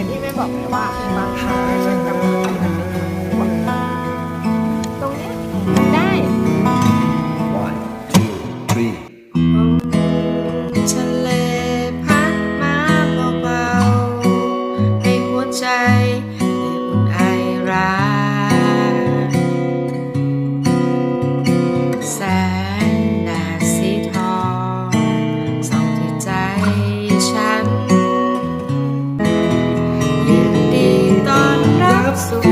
างที่แม่บอกเลยว่าบางครั้งฉันมังทำเป็นตรงนี้ได้ One two three ทะเลพัดมาเบาๆให้หัวใจ coração.